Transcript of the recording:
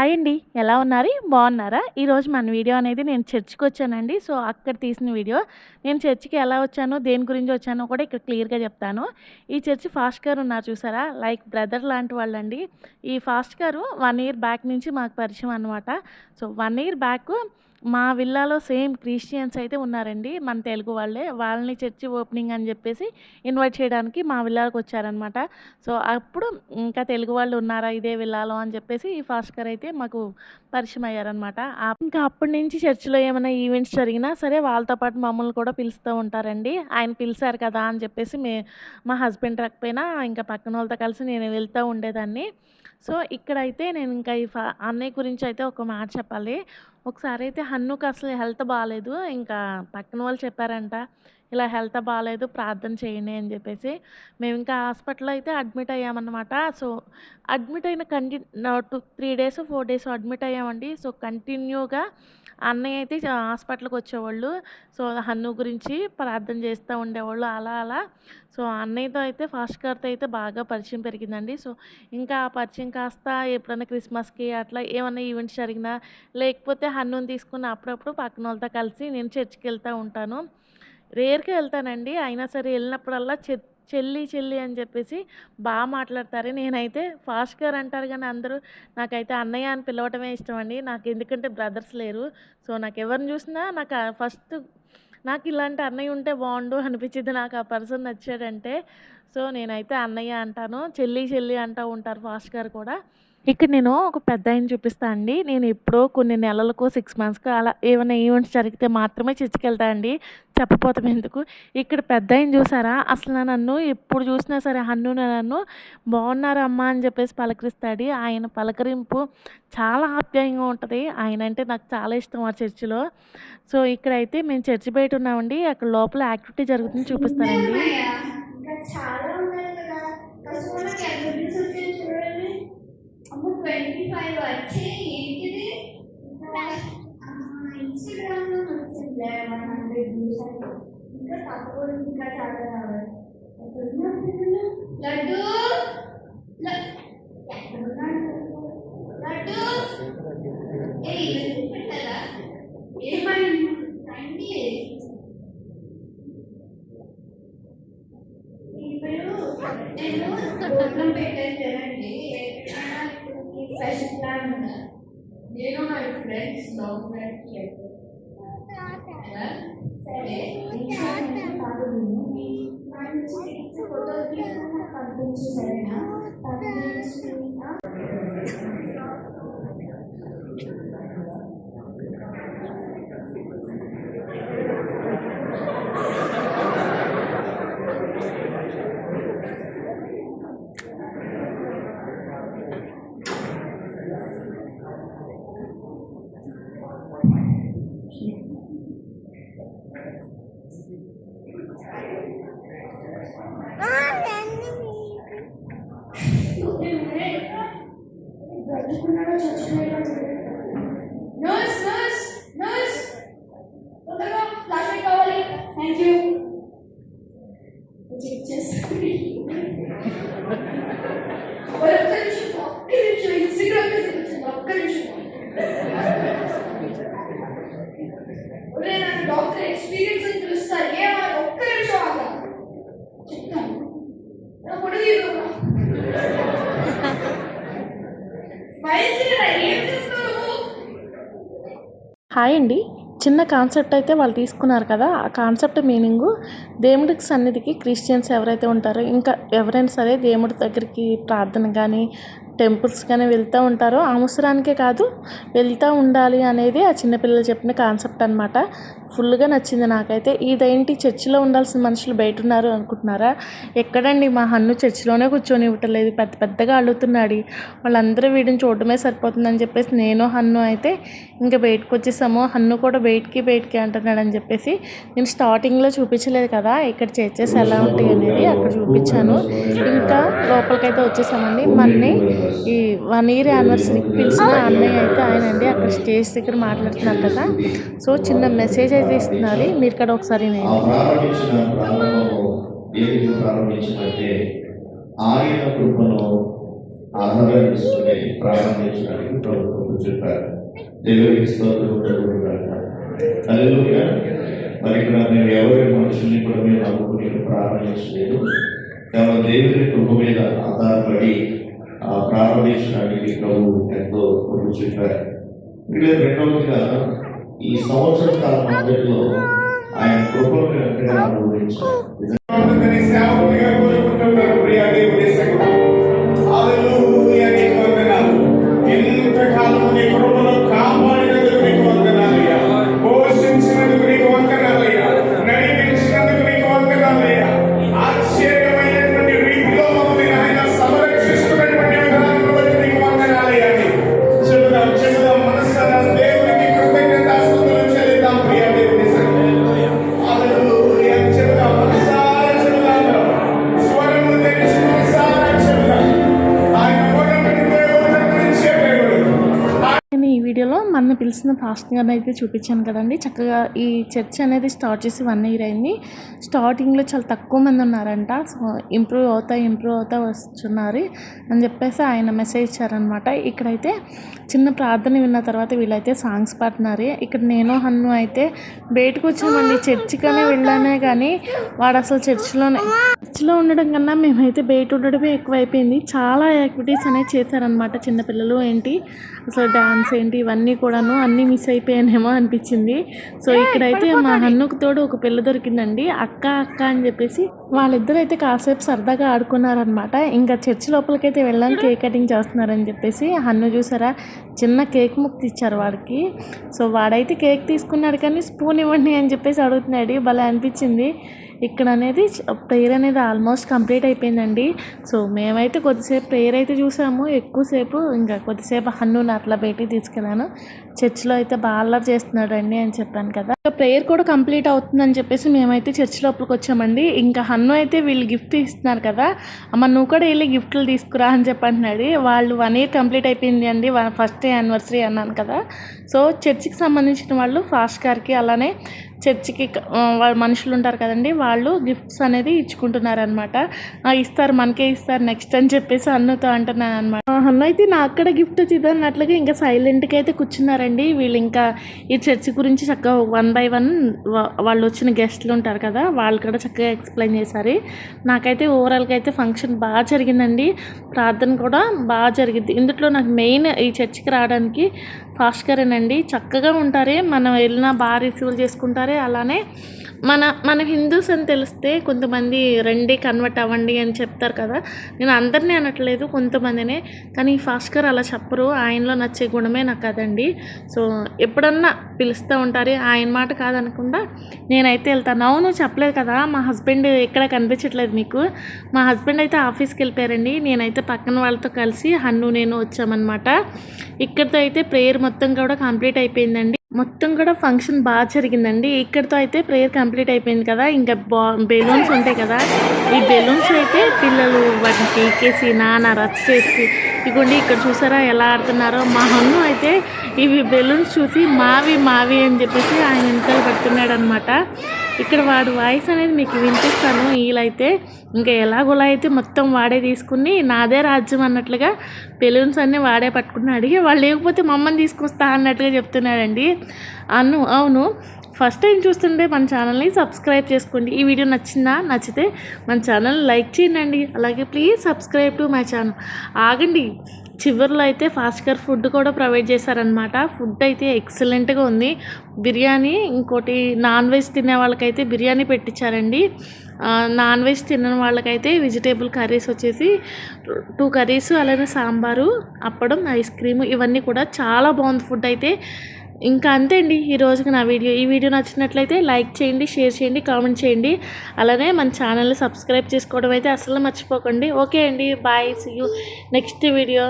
Hi అండి. ఎలా ఉన్నారు? బాగున్నారా? ఈరోజు మన వీడియో అనేది నేను చర్చికి వచ్చానండి. సో అక్కడ తీసిన వీడియో. నేను చర్చికి ఎలా వచ్చానో దేని గురించి వచ్చానో కూడా ఇక్కడ క్లియర్గా చెప్తాను. ఈ చర్చి ఫాస్ట్ గారు ఉన్నారు చూసారా? లైక్ బ్రదర్ లాంటి వాళ్ళండి. ఈ ఫాస్ట్ గారు వన్ ఇయర్ బ్యాక్ నుంచి మాకు పరిచయం అనమాట సో వన్ ఇయర్ బ్యాక్ మా విల్లాలో సేమ్ క్రిస్టియన్స్ అయితే ఉన్నారండి. మన తెలుగు వాళ్ళే. వాళ్ళని చర్చి ఓపెనింగ్ అని చెప్పేసి ఇన్వైట్ చేయడానికి మా విల్లాలకు వచ్చారనమాట సో అప్పుడు ఇంకా తెలుగు వాళ్ళు ఉన్నారా ఇదే విల్లాలో అని చెప్పేసి ఈ ఫాస్కర్ అయితే మాకు పరిచయం అయ్యారనమాట ఇంకా అప్పటి నుంచి చర్చిలో ఏమైనా ఈవెంట్స్ జరిగినా సరే వాళ్ళతో పాటు మమ్మల్ని కూడా పిలుస్తూ ఉంటారండి. ఆయన పిలిచారు కదా అని చెప్పేసి మే మా హస్బెండ్ రాకపోయినా ఇంకా పక్కన వాళ్ళతో కలిసి నేను వెళ్తూ ఉండేదాన్ని. సో ఇక్కడైతే నేను ఇంకా ఈ ఫా అన్నయ్య గురించి అయితే ఒక మాట చెప్పాలి. ఒకసారి అయితే హన్నుకు అసలు హెల్త్ బాగాలేదు ఇంకా పక్కన వాళ్ళు చెప్పారంట ఇలా హెల్త్ బాగాలేదు ప్రార్థన చేయండి అని చెప్పేసి మేము ఇంకా హాస్పిటల్లో అయితే అడ్మిట్ అయ్యామన్నమాట. సో అడ్మిట్ అయిన continue two three days four days admit అయ్యామండి. So కంటిన్యూగా అన్నయ్య అయితే హాస్పిటల్కి వచ్చేవాళ్ళు. సో హన్ను గురించి ప్రార్థన చేస్తూ ఉండేవాళ్ళు అలా అలా. సో అన్నయ్యతో అయితే ఫాస్ట్ గారితో అయితే బాగా పరిచయం పెరిగిందండి. సో ఇంకా ఆ పరిచయం కాస్త ఎప్పుడైనా క్రిస్మస్కి అట్లా ఏమైనా ఈవెంట్స్ జరిగినా లేకపోతే హన్నుని తీసుకుని అప్పుడప్పుడు పక్కన వాళ్ళతో కలిసి నేను చర్చికి వెళ్తూ ఉంటాను. రేర్గా వెళ్తానండి అయినా సరే వెళ్ళినప్పుడల్లా చె చెల్లి చెల్లి అని చెప్పేసి బాగా మాట్లాడతారు. నేనైతే ఫాస్ట్ గారు అంటారు కానీ అందరూ నాకైతే అన్నయ్య అని పిలవటమే ఇష్టం అండి నాకు ఎందుకంటే బ్రదర్స్ లేరు. సో నాకు ఎవరిని చూసినా నాకు ఫస్ట్ నాకు ఇలాంటి అన్నయ్య ఉంటే బాగుండు అనిపించింది నాకు ఆ పర్సన్ నచ్చాడంటే. సో నేనైతే అన్నయ్య అంటాను. చెల్లి చెల్లి అంటూ ఉంటారు ఫాస్ట్ గారు కూడా. ఇక్కడ నేను ఒక పెద్ద ఆయన చూపిస్తా అండి. నేను ఎప్పుడో కొన్ని నెలలకు సిక్స్ మంత్స్కి అలా ఏమైనా ఈవెంట్స్ జరిగితే మాత్రమే చర్చికి వెళ్తా అండి. చెప్పపోతాం ఎందుకు? ఇక్కడ పెద్ద ఆయన చూసారా? అసలు నన్ను ఎప్పుడు చూసినా సరే హన్ను నన్ను బాగున్నారా అమ్మా అని చెప్పేసి పలకరిస్తాడు. ఆయన పలకరింపు చాలా ఆప్యాయంగా ఉంటుంది. ఆయన అంటే నాకు చాలా ఇష్టం ఆ చర్చిలో. సో ఇక్కడైతే మేము చర్చి బయట ఉన్నామండి. అక్కడ లోపల యాక్టివిటీ జరుగుతుంది చూపిస్తానండి. చాలా ఉన్నాయి కదా. ట్వంటీ ఫైవ్ వచ్చి ఏంటిది ఇన్స్టాగ్రామ్లో వచ్చింది వన్ హండ్రెడ్ వ్యూస్ ఇంకా తక్కువ ఇంకా చాలా రావాలి లడ్డు లడ్డు ఏమైంది రండి ఇప్పుడు నేను పెట్టాను కదండి session plan. They know my friends long back. Hi అండి చిన్న కాన్సెప్ట్ అయితే వాళ్ళు తీసుకున్నారు కదా ఆ కాన్సెప్ట్ మీనింగు దేవుడికి సన్నిధికి క్రిస్టియన్స్ ఎవరైతే ఉంటారో ఇంకా ఎవరైనా సరే దేవుడి దగ్గరికి ప్రార్థన కానీ టెంపుల్స్ కానీ వెళ్తూ ఉంటారో ఆ అవసరానికే కాదు వెళ్తూ ఉండాలి అనేది ఆ చిన్నపిల్లలు చెప్పిన కాన్సెప్ట్ అనమాట ఫుల్గా నచ్చింది నాకైతే. ఇదేంటి? చర్చిలో ఉండాల్సిన మనుషులు బయట ఉన్నారు అనుకుంటున్నారా? ఎక్కడండి? మా హన్ను చర్చిలోనే కూర్చొని ఇవ్వట్లేదు. పెద్ద పెద్దగా అడుగుతున్నాడు వాళ్ళందరూ వీడిని చూడడమే సరిపోతుందని చెప్పేసి నేను హన్ను అయితే ఇంకా బయటకు వచ్చేసాము హన్ను కూడా బయటికి బయటికి అంటున్నాడు అని చెప్పేసి నేను స్టార్టింగ్లో చూపించలేదు కదా ఇక్కడ చర్చెస్ ఎలా ఉంటాయి అనేది అక్కడ చూపించాను. ఇంకా లోపలికైతే వచ్చేసామండి. మొన్నే ఈ వన్ ఇయర్ యానివర్సరీకి పిలిచిన అన్నయ్య అయితే ఆయన అండి అక్కడ స్టేజ్ దగ్గర మాట్లాడుతున్నారు కదా. సో చిన్న మెసేజ్ అయితే ఇస్తున్నారు. మీరు ఇక్కడ ఒకసారి ఆ నేను ప్రారంభించిన ప్రారంభంలో ఏ విధంగా ప్రారంభించినట్టే ఆయన కృపను ఆధారం చేసుకుని ప్రారంభించడానికి ప్రభుత్వం చెప్పారు. దేవుడికి స్తోత్రం కలుగునుగాక. హల్లెలూయా. మరి ఇక్కడ మేము ఎవరి మనుషుల్ని కూడా మేము నమ్ముకుని ప్రారంభించలేదు. కేవలం దేవుని కృప మీద ఆధారపడి ప్రారంభించడానికి ప్రభు ఎంతో కృప చెప్పారు రెండవదిగా ఈ సంవత్సర కాలం అంతటిలో ఆయన కృపను ఎంతగా మన ఫాస్ట్గా అయితే చూపించాను కదండి. చక్కగా ఈ చర్చ్ అనేది స్టార్ట్ చేసి వన్ ఇయర్ అయింది. స్టార్టింగ్లో చాలా తక్కువ మంది ఉన్నారంట. సో ఇంప్రూవ్ అవుతా ఇంప్రూవ్ అవుతా వస్తున్నారు అని చెప్పేసి ఆయన మెసేజ్ ఇచ్చారనమాట ఇక్కడైతే చిన్న ప్రార్థన విన్న తర్వాత వీళ్ళైతే సాంగ్స్ పాడుతున్నారు. ఇక్కడ నేను హన్ను అయితే బయటకు వచ్చామండి. చర్చికనే వెళ్ళానే కానీ వాడు అసలు చర్చిలోనే చర్చిలో ఉండడం కన్నా మేమైతే బయట ఉండడమే ఎక్కువైపోయింది. చాలా యాక్టివిటీస్ అనేవి చేశారనమాట చిన్నపిల్లలు ఏంటి అసలు డాన్స్ ఏంటి ఇవన్నీ కూడాను. అన్నీ మిస్ అయిపోయానేమో అనిపించింది. సో ఇక్కడైతే మా హన్నుకు తోడు ఒక పిల్ల దొరికిందండి. అక్క అక్క అని చెప్పేసి వాళ్ళిద్దరు అయితే కాసేపు సరదాగా ఆడుకున్నారనమాట ఇంకా చర్చి లోపలికైతే వెళ్ళాలి కేక్ కటింగ్ చేస్తున్నారని చెప్పేసి హన్ను చూసారా? చిన్న కేక్ ముక్తి ఇచ్చారు వాడికి. సో వాడైతే కేక్ తీసుకున్నాడు కానీ స్పూన్ ఇవ్వండి అని చెప్పేసి అడుగుతున్నాడు. భలే అనిపించింది. ఇక్కడ అనేది ప్రేయర్ అనేది ఆల్మోస్ట్ కంప్లీట్ అయిపోయిందండి. సో మేమైతే కొద్దిసేపు ప్రేయర్ అయితే చూసాము. ఎక్కువసేపు ఇంకా కొద్దిసేపు హన్నుని అట్లా బయటికి తీసుకెళ్ళాను. చర్చిలో అయితే బాగా చేస్తున్నాడు అండి అని చెప్పాను కదా. ప్రేయర్ కూడా కంప్లీట్ అవుతుందని చెప్పేసి మేమైతే చర్చి లోపలికి వచ్చామండి. ఇంకా నన్ను అయితే వీళ్ళు గిఫ్ట్ ఇస్తున్నారు కదా అమ్మ నువ్వు కూడా వెళ్ళి గిఫ్ట్లు తీసుకురా అని చెప్పి అంటున్నాడు వాళ్ళు వన్ ఇయర్ కంప్లీట్ అయిపోయింది అండి ఫస్ట్ యానివర్సరీ అన్నాను కదా. సో చర్చికి సంబంధించిన వాళ్ళు ఫాస్ట్ గారికి అలానే చర్చికి వాళ్ళ మనుషులు ఉంటారు కదండి వాళ్ళు గిఫ్ట్స్ అనేది ఇచ్చుకుంటున్నారు అనమాట ఇస్తారు మనకే ఇస్తారు నెక్స్ట్ అని చెప్పేసి అన్నుతో అంటున్నాను అనమాట అన్న అయితే నా అక్కడ గిఫ్ట్ వచ్చింది అన్నట్లుగా ఇంకా సైలెంట్గా అయితే కూర్చున్నారండి. వీళ్ళు ఇంకా ఈ చర్చి గురించి చక్కగా వన్ బై వన్ వాళ్ళు వచ్చిన గెస్ట్లు ఉంటారు కదా వాళ్ళు కూడా చక్కగా ఎక్స్ప్లెయిన్ చేశారు. నాకైతే ఓవరాల్గా అయితే ఫంక్షన్ బాగా జరిగిందండి. ప్రార్థన కూడా బాగా జరిగింది. ఇందులో నాకు మెయిన్ ఈ చర్చికి రావడానికి ఫాస్ట్ చక్కగా ఉంటారే మనం వెళ్ళినా బాగా రిసీవ్ చేసుకుంటారే అలానే మన మన హిందూస్ అని తెలిస్తే కొంతమంది రండి కన్వర్ట్ అవ్వండి అని చెప్తారు కదా. నేను అందరినీ అనట్లేదు కొంతమందినే. కానీ భాస్కర్ ఫాస్ట్ అలా చెప్పరు. ఆయనలో నచ్చే గుణమే నాకు అదండి. సో ఎప్పుడన్నా పిలుస్తూ ఉంటారు. ఆయన మాట కాదనకుండా నేనైతే వెళ్తాను. అవును చెప్పలేదు కదా మా హస్బెండ్ ఎక్కడ కనిపించట్లేదు మీకు. మా హస్బెండ్ అయితే ఆఫీస్కి వెళ్ళిపోయారండి. నేనైతే పక్కన వాళ్ళతో కలిసి హన్ను నేను వచ్చామన్నమాట. ఇక్కడితో అయితే ప్రేయర్ మొత్తం కూడా కంప్లీట్ అయిపోయిందండి. మొత్తం కూడా ఫంక్షన్ బాగా జరిగిందండి. ఇక్కడితో అయితే ప్రేయర్ కంప్లీట్ అయిపోయింది కదా. ఇంకా బా బెలూన్స్ ఉంటాయి కదా. ఈ బెలూన్స్ అయితే పిల్లలు వాటిని పీకేసి నాన్న రచ్ చేసి ఇగోండి ఇక్కడ చూసారా ఎలా ఆడుతున్నారో? మా అన్ను అయితే ఇవి బెలూన్స్ చూసి మావి మావి అని చెప్పేసి ఆయన వెనకాల పడుతున్నాడు అనమాట ఇక్కడ వాడు వాయిస్ అనేది మీకు వినిపిస్తాను. వీళ్ళైతే ఇంకా ఎలాగోలా అయితే మొత్తం వాడే తీసుకుని నాదే రాజ్యం అన్నట్లుగా బెలూన్స్ అన్నీ వాడే పట్టుకున్నాడు అడిగి వాళ్ళు లేకపోతే మమ్మల్ని తీసుకొస్తా అన్నట్టుగా చెప్తున్నాడండి. అను అవును. ఫస్ట్ టైం చూస్తుంటే మన ఛానల్ని సబ్స్క్రైబ్ చేసుకోండి. ఈ వీడియో నచ్చిందా? నచ్చితే మన ఛానల్ లైక్ చేయండి. అలాగే please subscribe to my channel. ఆగండి. చివరిలో అయితే ఫాస్ట్గా ఫుడ్ కూడా ప్రొవైడ్ చేశారనమాట ఫుడ్ అయితే ఎక్సలెంట్గా ఉంది. బిర్యానీ ఇంకోటి నాన్ వెజ్ తినే వాళ్ళకైతే బిర్యానీ పెట్టించారండి. నాన్ వెజ్ తినని వాళ్ళకైతే వెజిటేబుల్ కర్రీస్ వచ్చేసి టూ కర్రీస్ అలానే సాంబారు అప్పడం ఐస్ క్రీమ్ ఇవన్నీ కూడా చాలా బాగుంది ఫుడ్ అయితే. ఇంకా అంతే అండి ఈ రోజుకి నా వీడియో. ఈ వీడియో నచ్చినట్లయితే లైక్ చేయండి షేర్ చేయండి కామెంట్ చేయండి. అలానే మన ఛానల్ని సబ్స్క్రైబ్ చేసుకోవడం అయితే అసలు మర్చిపోకండి. ఓకే అండి bye see you next video